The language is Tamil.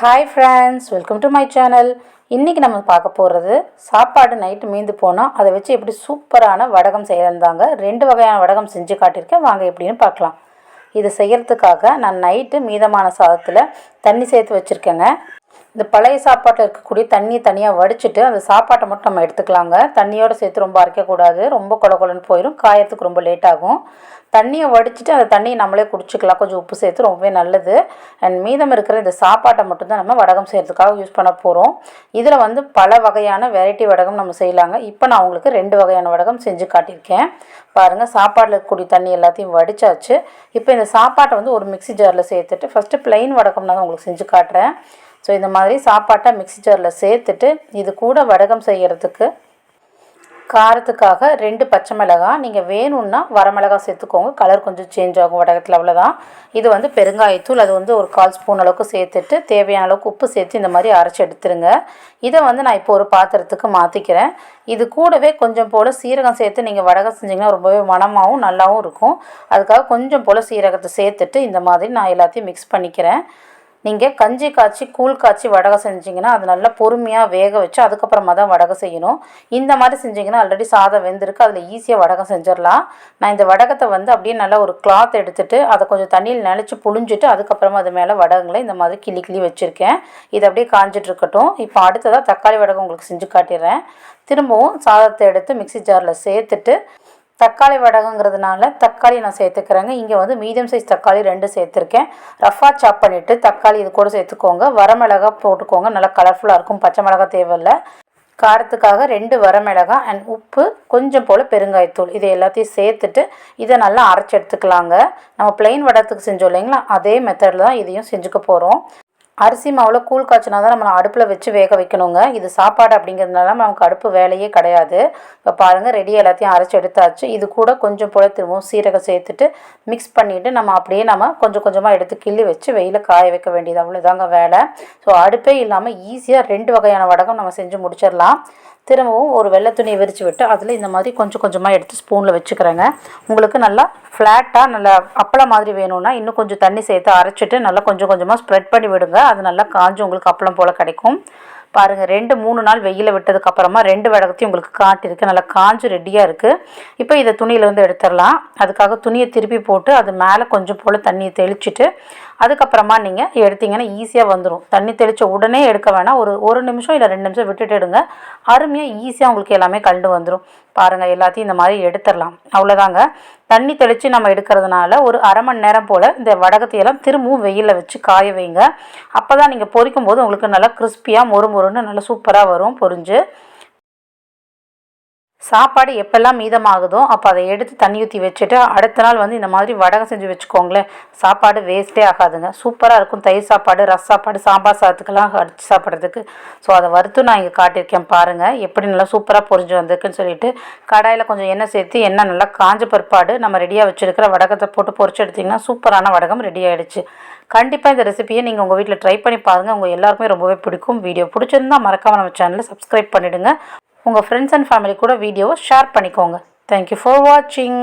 Hi friends welcome to my channel இன்றைக்கி நம்ம பார்க்க போகிறது சாப்பாடு நைட்டு மீந்து போனால் அதை வச்சு எப்படி சூப்பரான வடகம் செய்யறதாங்க ரெண்டு வகையான வடகம் செஞ்சு காட்டியிருக்கேன். வாங்க எப்படின்னு பார்க்கலாம். இது செய்கிறதுக்காக நான் நைட்டு மீதமான சாதத்தில் தண்ணி சேர்த்து வச்சுருக்கேங்க. இந்த பழைய சாப்பாட்டில் இருக்கக்கூடிய தண்ணியை தனியாக வடிச்சிட்டு அந்த சாப்பாட்டை மட்டும் நம்ம எடுத்துக்கலாங்க. தண்ணியோடு சேர்த்து ரொம்ப அரைக்கக்கூடாது ரொம்ப கொல கொலன்னு போயிடும் காயறதுக்கு ரொம்ப லேட் ஆகும். தண்ணியை வடிச்சிட்டு அந்த தண்ணியை நம்மளே குடிச்சிக்கலாம். கொஞ்சம் உப்பு சேர்த்து ரொம்பவே நல்லது. அண்ட் மீதம் இருக்கிற இந்த சாப்பாட்டை மட்டும்தான் நம்ம வடகம் செய்கிறதுக்காக யூஸ் பண்ண போகிறோம் இதில் வந்து பல வகையான வெரைட்டி வடகம் நம்ம செய்யலாங்க. இப்போ நான் உங்களுக்கு ரெண்டு வகையான வடகம் செஞ்சு காட்டியிருக்கேன். பாருங்கள் சாப்பாட்டில் இருக்கக்கூடிய தண்ணி எல்லாத்தையும் வடிச்சாச்சு. இப்போ இந்த சாப்பாட்டை வந்து ஒரு மிக்ஸி ஜாரில் சேர்த்துட்டு ஃபஸ்ட்டு ப்ளைன் வடகம் நான் உங்களுக்கு செஞ்சு காட்டுறேன். ஸோ இந்த மாதிரி சாப்பாட்டை மிக்ஸி ஜாரில் சேர்த்துட்டு இது கூட வடகம் செய்கிறதுக்கு காரத்துக்காக ரெண்டு பச்சை மிளகாய் நீங்கள் வேணும்னா வரமிளகாய் சேர்த்துக்கோங்க. கலர் கொஞ்சம் சேஞ்ச் ஆகும் வடகத்தில் அவ்வளோதான் இது வந்து பெருங்காயத்தூள் அது வந்து ஒரு கால் ஸ்பூன் அளவுக்கு சேர்த்துட்டு தேவையான அளவுக்கு உப்பு சேர்த்து இந்த மாதிரி அரைச்சி எடுத்துருங்க. இதை வந்து நான் இப்போ ஒரு பாத்திரத்துக்கு மாற்றிக்கிறேன் இது கூடவே கொஞ்சம் போல் சீரகம் சேர்த்து நீங்கள் வடகம் செஞ்சிங்கன்னா ரொம்பவே மணமாகவும் நல்லாவும் இருக்கும். அதுக்காக கொஞ்சம் போல் சீரகத்தை சேர்த்துட்டு இந்த மாதிரி நான் எல்லாத்தையும் மிக்ஸ் பண்ணிக்கிறேன். நீங்கள் கஞ்சி காய்ச்சி கூழ் காய்ச்சி வடகை செஞ்சிங்கன்னா அது நல்லா பொறுமையாக வேக வச்சு அதுக்கப்புறமா தான் வடகை செய்யணும். இந்த மாதிரி செஞ்சிங்கன்னா ஆல்ரெடி சாதம் வெந்திருக்கு. அதில் ஈஸியாக வடகம் செஞ்சிடலாம். நான் இந்த வடகத்தை வந்து அப்படியே நல்லா ஒரு கிளாத் எடுத்துகிட்டு அதை கொஞ்சம் தண்ணியில் நினச்சி புழிஞ்சிட்டு அதுக்கப்புறமா அது மேலே வடகங்களை இந்த மாதிரி கிளி கிளி வச்சுருக்கேன். இது அப்படியே காஞ்சிட்டு இருக்கட்டும். இப்போ அடுத்ததாக தக்காளி வடகம் உங்களுக்கு செஞ்சு காட்டிடுறேன். திரும்பவும் சாதத்தை எடுத்து மிக்சி ஜாரில் சேர்த்துட்டு தக்காளி வடகங்கிறதுனால தக்காளி நான் சேர்த்துக்கிறேங்க. இங்கே வந்து மீடியம் சைஸ் தக்காளி ரெண்டு சேர்த்துருக்கேன். ரஃபா சாப் பண்ணிவிட்டு தக்காளி இது கூட சேர்த்துக்கோங்க. வரமிளகா போட்டுக்கோங்க. நல்லா கலர்ஃபுல்லாக இருக்கும். பச்சை மிளகா தேவையில்லை. காரத்துக்காக ரெண்டு வரமிளகாய் அண்ட் உப்பு கொஞ்சம் போல் பெருங்காயத்தூள். இதை எல்லாத்தையும் சேர்த்துட்டு இதை நல்லா அரைச்சி எடுத்துக்கலாங்க. நம்ம பிளெயின் வடத்துக்கு செஞ்சோம் இல்லைங்களா? அதே மெத்தடில் தான் இதையும் செஞ்சுக்க போகிறோம் அரிசி மாவில் கூழ் காய்ச்சினா தான் நம்ம அடுப்பில் வச்சு வேக வைக்கணுங்க. இது சாப்பாடு அப்படிங்கிறதுனால நமக்கு அடுப்பு வேலையே கிடையாது. இப்போ பாருங்கள் ரெடி எல்லாத்தையும் அரைச்சி எடுத்தாச்சு. இது கூட கொஞ்சம் போல திரும்பவும் சீரகம் சேர்த்துட்டு மிக்ஸ் பண்ணிவிட்டு நம்ம அப்படியே நம்ம கொஞ்சம் கொஞ்சமாக எடுத்து கிள்ளி வச்சு வெயில காய வைக்க வேண்டியது அவ்வளோதாங்க வேலை. ஸோ அடுப்பே இல்லாமல் ஈஸியாக ரெண்டு வகையான வடகம் நம்ம செஞ்சு முடிச்சிடலாம். திரும்பவும் ஒரு வெள்ளை துணியை விரித்து விட்டு அதில் இந்த மாதிரி கொஞ்சம் கொஞ்சமாக எடுத்து ஸ்பூனில் வச்சுக்கிறேங்க. உங்களுக்கு நல்லா ஃப்ளாட்டாக நல்லா அப்பளம் மாதிரி வேணும்னா இன்னும் கொஞ்சம் தண்ணி சேர்த்து அரைச்சிட்டு நல்லா கொஞ்சம் கொஞ்சமாக ஸ்ப்ரெட் பண்ணி விடுங்க. அது நல்லா காஞ்சி உங்களுக்கு அப்பளம் போல் கிடைக்கும். பாருங்கள் ரெண்டு மூணு நாள் வெயில விட்டதுக்கப்புறமா ரெண்டு வடகத்தையும் உங்களுக்கு காட்டியிருக்கு நல்லா காஞ்சு ரெடியாக இருக்குது இப்போ இதை துணியிலேருந்து எடுத்துடலாம். அதுக்காக துணியை திருப்பி போட்டு அது மேலே கொஞ்சம் போல் தண்ணியை தெளிச்சுட்டு அதுக்கப்புறமா நீங்கள் எடுத்திங்கன்னா ஈஸியாக வந்துடும் தண்ணி தெளித்த உடனே எடுக்க வேணாம். ஒரு ஒரு நிமிஷம் இல்லை ரெண்டு நிமிஷம் விட்டுட்டு எடுங்க. அருமையாக ஈஸியாக உங்களுக்கு எல்லாமே கண்டு வந்துடும் பாருங்கள் எல்லாத்தையும் இந்த மாதிரி எடுத்துடலாம். அவ்வளோதாங்க தண்ணி தெளித்து நம்ம எடுக்கிறதுனால ஒரு அரை மணி நேரம் போல் இந்த வடகத்தையெல்லாம் திரும்பவும் வெயிலில் வச்சு காய வைங்க. அப்போ தான் நீங்கள் பொரிக்கும் போது உங்களுக்கு நல்லா கிறிஸ்பியாக மொறு மொறுன்னு நல்லா சூப்பராக வரும் பொரிஞ்சு. சாப்பாடு எப்பெல்லாம் மீதமாகுதோ அப்போ அதை எடுத்து தண்ணி ஊற்றி வச்சுட்டு அடுத்த நாள் வந்து இந்த மாதிரி வடகம் செஞ்சு வச்சுக்கோங்களேன். சாப்பாடு வேஸ்ட்டே ஆகாதுங்க. சூப்பராக இருக்கும். தயிர் சாப்பாடு ரஸ் சாப்பாடு சாம்பார் சாதத்துக்கெல்லாம் அடிச்சு சாப்பிட்றதுக்கு. ஸோ அதை வறுத்து நான் இங்கே காட்டியிருக்கேன் பாருங்கள் எப்படி நல்லா சூப்பராக பொரிஞ்சு வந்திருக்குன்னு சொல்லிட்டு கடாயில் கொஞ்சம் எண்ணெய் சேர்த்து எண்ணெய் நல்லா காஞ்ச பிற்பாடு நம்ம ரெடியாக வச்சுருக்கிற வடகத்தை போட்டு பொறிச்சு எடுத்திங்கன்னா சூப்பரான வடகம் ரெடி ஆகிடுச்சு கண்டிப்பாக இந்த ரெசிபியை நீங்கள் உங்கள் வீட்டில் ட்ரை பண்ணி பாருங்கள் உங்கள் எல்லாருக்குமே ரொம்பவே பிடிக்கும். வீடியோ பிடிச்சிருந்தால் மறக்காமல் நம்ம சேனலை சப்ஸ்கிரைப் பண்ணிவிடுங்க உங்கள் ஃப்ரெண்ட்ஸ் அண்ட் ஃபேமிலி கூட வீடியோவை ஷேர் பண்ணிக்கோங்க. தேங்க்யூ ஃபார் வாட்சிங்